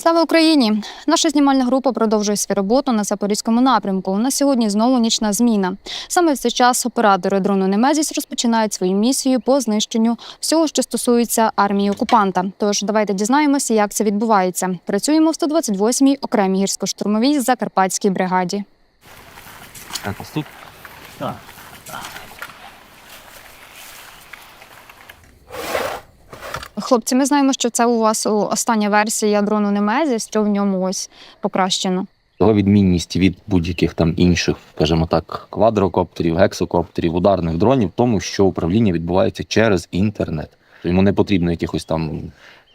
Слава Україні! Наша знімальна група продовжує свою роботу на запорізькому напрямку. На сьогодні знову нічна зміна. Саме в цей час оператори дрону Немезіс розпочинають свою місію по знищенню всього, що стосується армії окупанта. Тож давайте дізнаємося, як це відбувається. Працюємо в 128-й окремій гірсько-штурмовій закарпатській бригаді. Так, ось тут. Хлопці, ми знаємо, що це у вас остання версія дрону Немезіс, що в ньому ось покращено. Його відмінність від будь-яких там інших, скажімо так, квадрокоптерів, гексокоптерів, ударних дронів в тому, що управління відбувається через інтернет. Йому не потрібно якихось там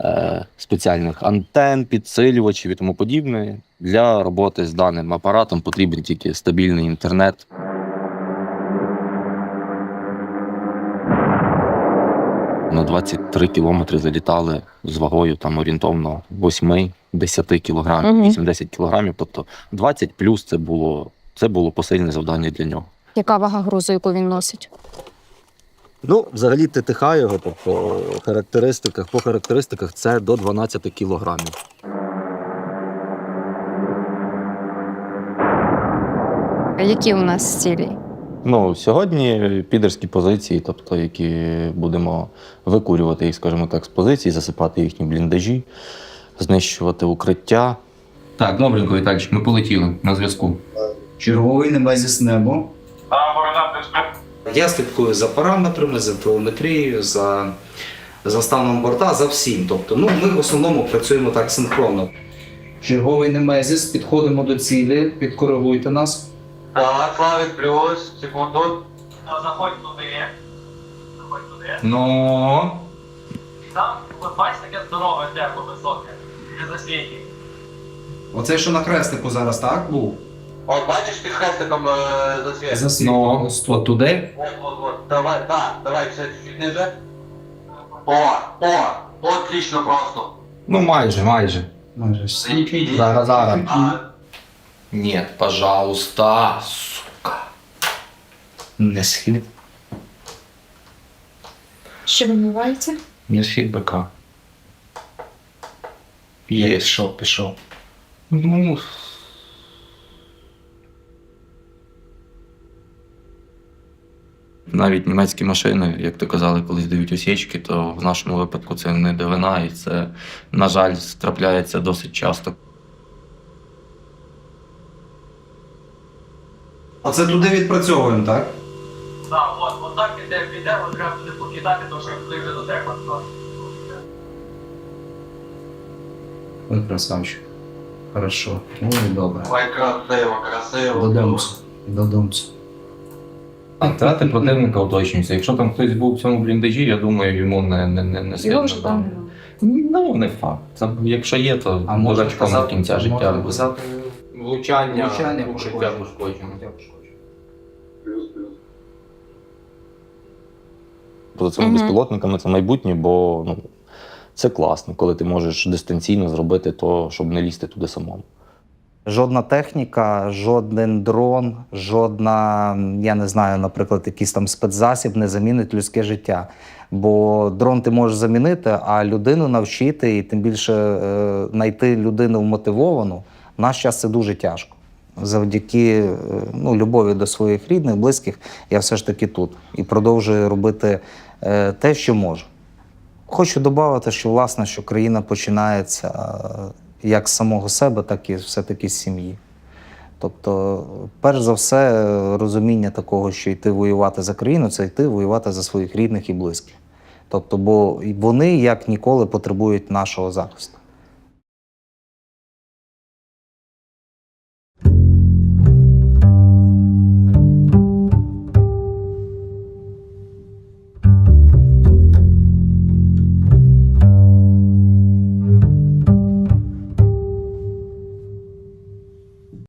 е, спеціальних антен, підсилювачів і тому подібне. Для роботи з даним апаратом потрібен тільки стабільний інтернет. На 23 кілометри залітали з вагою там орієнтовно 8-10 кілограмів, Мгм. 8-10 кілограмів. Тобто 20 плюс це було, це було посильне завдання для нього. Яка вага грузу, яку він носить? Ну, взагалі ТТХ його, тобто характеристиках, по характеристиках це до 12 кілограмів. Які у нас цілі? Ну, сьогодні підерські позиції, тобто які будемо викурювати їх, скажімо так, з позицій, засипати їхні бліндажі, знищувати укриття. Так, добренько, Віталійович, ми полетіли на зв'язку. Черговий немезіс небо. Я слідкую за параметрами, за телеметрією, за, за станом борта, за всім. Тобто, ну, ми в основному працюємо так синхронно. Черговий немезіс. Підходимо до цілі. Підкоригуйте нас. Так, Славік, плюс, секунду. Заходь туди. Заходь туди. Ну. Там, от бачиш, таке здорове дерево високе. Не засвіті. Оце, що на хрестику зараз, так? Був? От бачиш під хрестиком е, засвіт? Засвіт. Ну. От туди. От, от, от. Давай, так, давай ще чуть ниже. О, о, отлично просто. Ну, майже, майже. Майже. Зараз, зараз. А, Нет, пожалуйста, сука. Не схід. Що відбувається? Не схід БК. Є. Пішов, пішов. Ну. Навіть німецькі машини, як то казали, колись дають осічки, то в нашому випадку це не дивина, і це, на жаль, трапляється досить часто. Оце туди відпрацьовуємо, так? так, от, от так піде, піде, от треба туди покидати, то що туди вже дотекла. Ой, красавчик. Хорошо. Ой, добре. Ой, красиво, красиво. Додомцю. Додомцю. А втрати противника уточнюються. Якщо там хтось був в цьому бліндажі, я думаю, йому не, не, не, не сильно. там. Ну, не факт. Це, якщо є, то дурачком до кінця життя. Влучання, Влучання пошкоджено. пошкоджено. Поза цими Мгм. безпілотниками це майбутнє, бо ну, це класно, коли ти можеш дистанційно зробити то, щоб не лізти туди самому. Жодна техніка, жоден дрон, жодна, я не знаю, наприклад, якийсь там спецзасіб не замінить людське життя. Бо дрон ти можеш замінити, а людину навчити і тим більше е, знайти людину вмотивовану, в наш час це дуже тяжко. Завдяки е, ну, любові до своїх рідних, близьких, я все ж таки тут і продовжую робити те, що можу. Хочу додати, що власне, що країна починається е, як з самого себе, так і все-таки з сім'ї. Тобто, перш за все, е, розуміння такого, що йти воювати за країну, це йти воювати за своїх рідних і близьких. Тобто, бо вони як ніколи потребують нашого захисту.